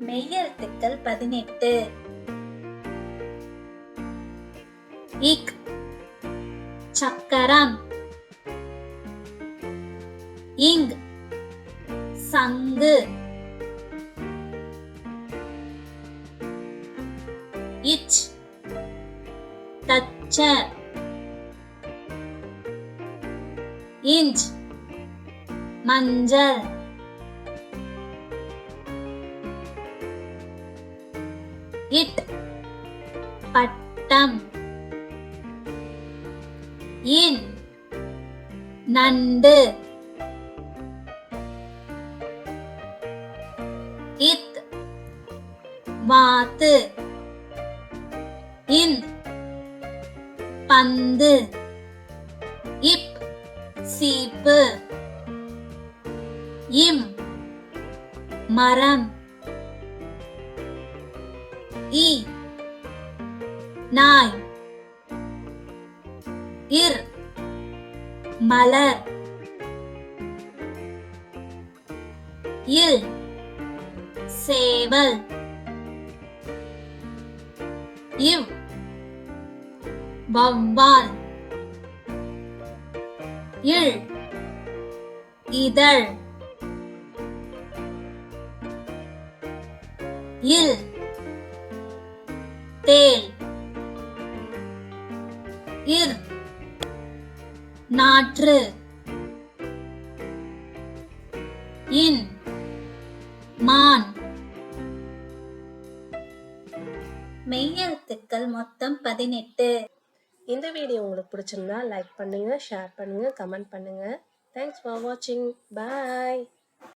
மெய்யெழுத்துக்கள் பதினெட்டு. இக். சக்கரம். இங். சங்கு. இச். தச்சர் இஞ்ச். மஞ்சள். இட். பட்டம். இன். நண்டு. இத். வாத்து. இன். பந்து. இப். சீப்பு. இம். மரம். இ. நாய். இர். மலர். இல். சேவல். இவ். வவ்வால் இல் இதழ். இல். தேல் இர். நாற்று. இன். மான். மெய்யெழுத்துக்கள் மொத்தம் பதினெட்டு. இந்த வீடியோ உங்களுக்கு பிடிச்சிருந்தா லைக் பண்ணுங்க ஷேர் பண்ணுங்க கமெண்ட் பண்ணுங்க. தேங்க்ஸ் ஃபார் வாட்சிங் பாய்